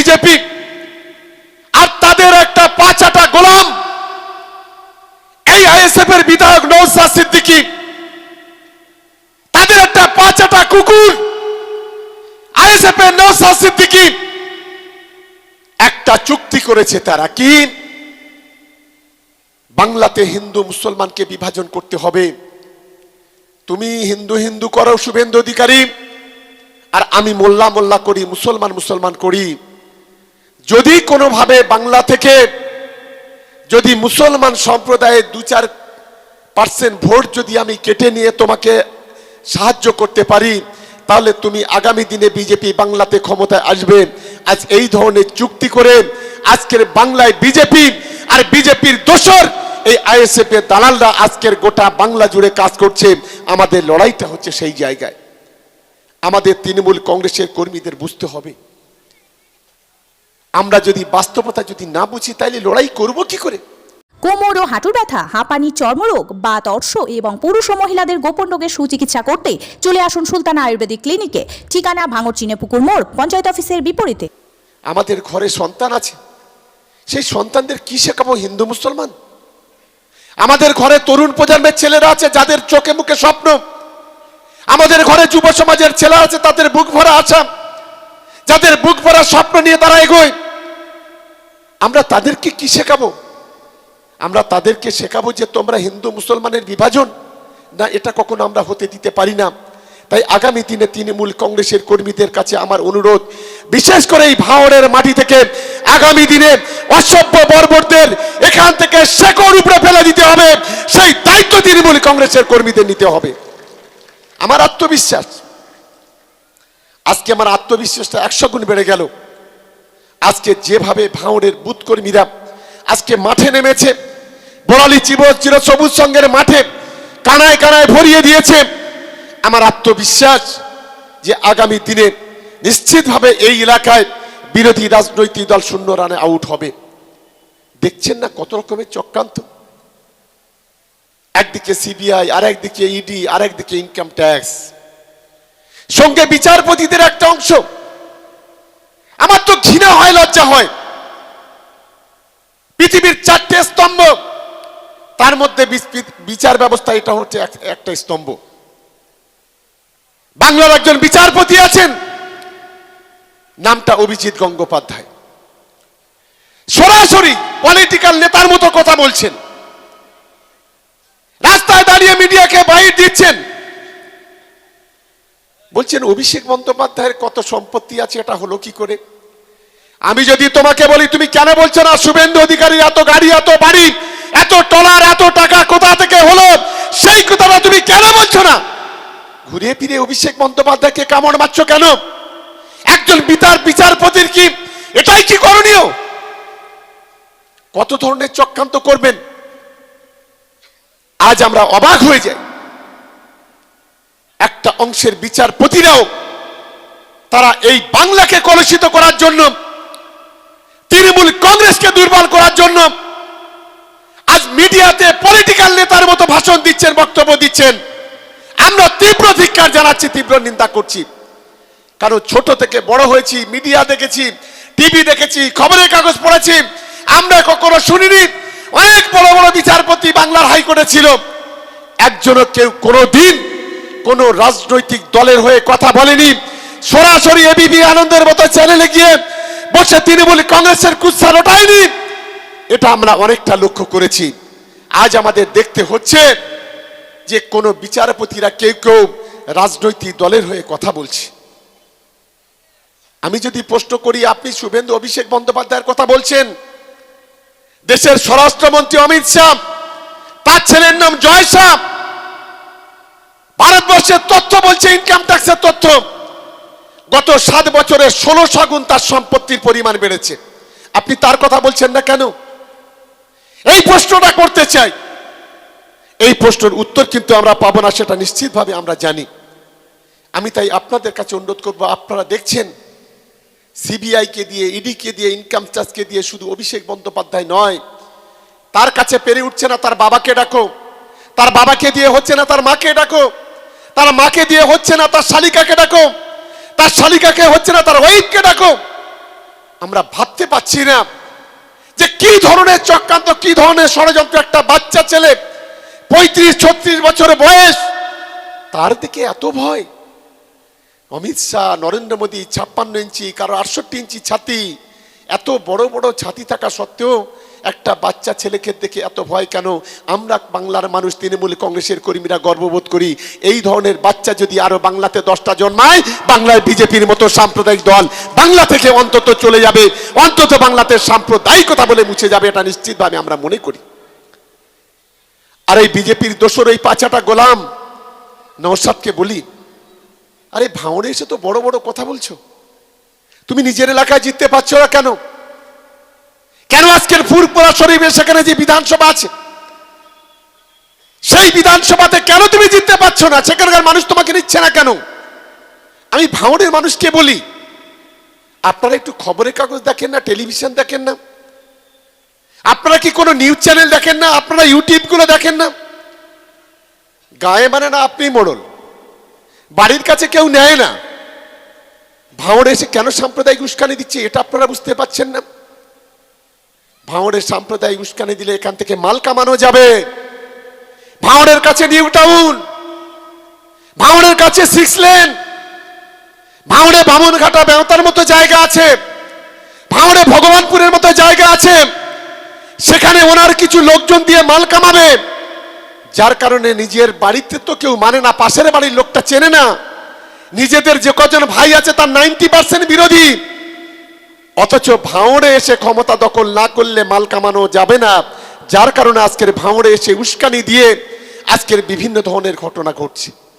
BJP আর তাদের একটা পাঁচাটা গোলাম। এই আইএসএফ এর বিধায়ক নৌসাদ সিদ্দিকী, তাদের একটা পাঁচাটা কুকুর। আইএসএফ এর নৌসাদ সিদ্দিকী একটা চুক্তি করেছে তারা কি? বাংলাতে হিন্দু মুসলমানকে বিভাজন করতে হবে। তুমি হিন্দু হিন্দু করো, শুভেন্দু অধিকারী। আর আমি মোল্লা মোল্লা করি, মুসলমান মুসলমান করি। যদি কোনোভাবে বাংলা থেকে যদি মুসলমান সম্প্রদায়ের দু চার পার্সেন্ট ভোট যদি আমি কেটে নিয়ে তোমাকে সাহায্য করতে পারি, তাহলে তুমি আগামী দিনে বিজেপি বাংলাতে ক্ষমতায় আসবে। আজ এই ধরনের চুক্তি করে আজকের বাংলায় বিজেপি আর বিজেপির দোসর এই আইএসএফ এর দালালরা আজকের গোটা বাংলা জুড়ে কাজ করছে। আমাদের লড়াইটা হচ্ছে সেই জায়গায়। আমাদের তৃণমূল কংগ্রেসের কর্মীদের বুঝতে হবে। আমরা যদি বাস্তবতা যদি না বুঝি তাহলে লড়াই করব কি করে? কোমর ও হাঁটুর ব্যথা হাঁপানি চর্মরোগ বা তর্ষ এবং পুরুষ ও মহিলাদের গোপন রোগের সুচিকিৎসা করতে চলে আসুন সুলতানা আয়ুর্বেদিক ক্লিনিকে। ঠিকানা ভাঙর চিনে পুকুর মোড় পঞ্চায়েত অফিসের বিপরীতে। আমাদের ঘরে সন্তান আছে। সেই সন্তানদের কি শেখাবো হিন্দু মুসলমান? আমাদের ঘরে তরুণ প্রজন্মের ছেলেরা আছে যাদের চোখে মুখে স্বপ্ন। আমাদের ঘরে যুব সমাজের ছেলে আছে তাদের বুক ভরা আশা। যাদের বুক ভরা স্বপ্ন নিয়ে তারা এগোয়। আমরা তাদেরকে কি শেখাবো? আমরা তাদেরকে শেখাবো যে তোমরা হিন্দু মুসলমানের বিভাজন। না, এটা কখনো আমরা হতে দিতে পারি না। তাই আগামী দিনে তৃণমূল কংগ্রেসের কর্মীদের কাছে আমার অনুরোধ, বিশেষ করে এই ভাওরের মাটি থেকে আগামী দিনে অসভ্য বর্বরদের এখান থেকে শেকড় উপরে ফেলে দিতে হবে। সেই দায়িত্ব তৃণমূল কংগ্রেসের কর্মীদের নিতে হবে। আমার আত্মবিশ্বাস আজকে আমার আত্মবিশ্বাসটা একশো গুণ বেড়ে গেল। আজকে যেভাবে ভাঁড়ের বুথ কর্মীরা আজকে মাঠে নেমেছে, বড়ালি চিব চির সবুজ সঙ্গের মাঠে, কানায় কানায় ভরিয়ে দিয়েছে। আমার আত্মবিশ্বাস যে আগামী দিনে নিশ্চিতভাবে এই এলাকায় বিরোধী রাজনৈতিক দল শূন্য রানে আউট হবে। দেখছেন না কত রকমের চক্রান্ত? একদিকে সিবিআই আর একদিকে ইডি আর একদিকে ইনকাম ট্যাক্স সঙ্গে বিচারপতিদের একটা অংশ। আমার তো ঘৃণা হয়, লজ্জা হয়। পৃথিবীর চারটে স্তম্ভ, তার মধ্যে বিচার ব্যবস্থা, এটা হচ্ছে একটা স্তম্ভ। বাংলার একজন বিচারপতি আছেন, নামটা অভিজিৎ গঙ্গোপাধ্যায়। সরাসরি পলিটিক্যাল নেতার মতো কথা বলছেন। রাস্তায় দাঁড়িয়ে মিডিয়াকে বাইর দিচ্ছেন। বলছেন, অভিষেক বন্দ্যোপাধ্যায়ের কত সম্পত্তি আছে, এটা হলো কি করে? আমি যদি তোমাকে বলি, তুমি কেন বলছো না, শুভেন্দু অধিকারী, এত গাড়ি, এত বাড়ি, এত টলার, এত টাকা কোথা থেকে হলো? সেই কথাটা তুমি কেন বলছো না? ঘুরে ফিরে অভিষেক বন্দ্যোপাধ্যায়কে কামড় মারছ কেন? একজন বিচার বিচারপতির কি এটাই কি করণীয়? কত ধরনের চক্রান্ত করবেন? আজ আমরা অবাক হয়ে যাই। একটা অংশের বিচারপতিরাও তারা এই বাংলাকে কলুষিত করার জন্য, তৃণমূল কংগ্রেসকে দুর্বল করার জন্য আজ মিডিয়াতে পলিটিক্যাল নেতার মতো ভাষণ দিচ্ছেন, বক্তব্য দিচ্ছেন। আমরা তীব্র ধিক্কার জানাচ্ছি, তীব্র নিন্দা করছি। কারণ ছোট থেকে বড় হয়েছি, মিডিয়া দেখেছি, টিভি দেখেছি, খবরের কাগজ পড়েছি। আমরা কখনো শুনিনি, অনেক বড় বড় বিচারপতি বাংলার হাইকোর্টে ছিল। একজনও কেউ কোনোদিন কোনো রাজনৈতিক দলের হয়ে কথা বলেনি। সরাসরি এবিপি আনন্দের মতো চ্যানেলে গিয়ে বসে তিনি তৃণমূল কংগ্রেসের কুৎসা লোটায়নি এটা আমরা অনেকটা লক্ষ্য করেছি। আজ আমাদের দেখতে হচ্ছে যে কোনো বিচারপতিরা কেউ কেউ রাজনৈতিক দলের হয়ে কথা বলছে। আমি যদি প্রশ্ন করি, আপনি শুভেন্দু অভিষেক বন্দ্যোপাধ্যায়ের কথা বলছেন? দেশের স্বরাষ্ট্রমন্ত্রী অমিত শাহ, তার ছেলের নাম জয় শাহ ভারতবর্ষের তথ্য বলছে ইনকাম ট্যাক্সের তথ্য। গত সাত বছরে ষোলো গুণ তার সম্পত্তির পরিমাণ বেড়েছে। আপনি তার কথা বলছেন না কেন? এই প্রশ্নটা করতে চাই। এই প্রশ্নের উত্তর কিন্তু আমরা পাবো না, সেটা নিশ্চিতভাবে আমরা জানি। আমি তাই আপনাদের কাছে অনুরোধ করব, আপনারা দেখছেন সিবিআই কে দিয়ে ইডি কে দিয়ে ইনকাম ট্যাক্সকে দিয়ে শুধু অভিষেক বন্দ্যোপাধ্যায় নয়। তার কাছে পেরে উঠছে না, তার বাবাকে ডাকো। তার বাবাকে দিয়ে হচ্ছে না, তার মাকে ডাকো। তার মাকে দিয়ে হচ্ছে না, তার শালিকাকে ডাকো। তার শালিকাকে হচ্ছে না, তার ওয়াইফকে ডাকো। আমরা ভাবতে পাচ্ছি না যে কি ধরনের চক্রান্ত, কি ধরনের ষড়যন্ত্র একটা বাচ্চা ছেলে পঁয়ত্রিশ, ছত্রিশ বছর বয়স, তার দিকে এত ভয়। অমিত শাহ, নরেন্দ্র মোদী, ছাপ্পান্ন ইঞ্চি, কারও আটষট্টি ইঞ্চি ছাতি, এত বড় বড় ছাতি থাকা সত্ত্বেও একটা বাচ্চা ছেলেকে দেখে এত ভয় কেন? আমরা বাংলার মানুষ, তৃণমূল কংগ্রেসের কর্মীরা গর্ববোধ করি। এই ধরনের বাচ্চা যদি আরও বাংলাতে দশটা জন্মায়, বাংলায় বিজেপির মতো সাম্প্রদায়িক দল বাংলা থেকে অন্তত চলে যাবে। অন্তত বাংলাতে সাম্প্রদায়িকতা বলে মুছে যাবে, এটা নিশ্চিতভাবে আমরা মনে করি। আর এই বিজেপির দোসর এই পাচাটা গোলাম নওসাদকে বলি, আরে ভাঁড়ে এসে তো বড় বড় কথা বলছো। তুমি নিজের এলাকায় জিততে পারছ না কেন? কেন আজকের ফুরপুরা শরীফের সেখানে যে বিধানসভা আছে? সেই বিধানসভাতে কেন তুমি জিততে পারছ না? সেখানকার মানুষ তোমাকে নিচ্ছে না কেন? আমি ভাঁড়ের মানুষকে বলি, আপনারা একটু খবরের কাগজ দেখেন না, টেলিভিশন দেখেন না? আপনারা কি কোনো নিউজ চ্যানেল দেখেন না? আপনারা ইউটিউবগুলো দেখেন না? গায়ে মানে না আপনি মোড়ল। বাড়ির কাছে কেউ নেয় না। ভাঁড়ে এসে কেন সাম্প্রদায়িক উস্কানি দিচ্ছে, এটা আপনারা বুঝতে পাচ্ছেন না? ভাঁড়ের সাম্প্রদায়িক উস্কানি দিলে এখান থেকে মাল কামানো যাবে। ভাঁড়ের কাছে নিউ টাউন। ভাঁড়ের কাছে সিক্স লেন। ভাঁড়ে বামনঘাটা বেহতার মতো জায়গা আছে। ভাঁড়ে ভগবানপুরের মতো জায়গা আছে। সেখানে ওনার কিছু লোকজন দিয়ে মাল কামাবে। যার কারণে নিজের বাড়িতে তো কেউ মানে না, পাশের বাড়ির লোকটা চেনে না। নিজেদের যে কজন ভাই আছে তার নাইনটি পার্সেন্ট বিরোধী। অথচ ভাঁড়ে এসে ক্ষমতা দখল না করলে মাল কামানো যাবে না। যার কারণে আজকের ভাঁড়ে এসে উস্কানি দিয়ে আজকের বিভিন্ন ধরনের ঘটনা ঘটছে।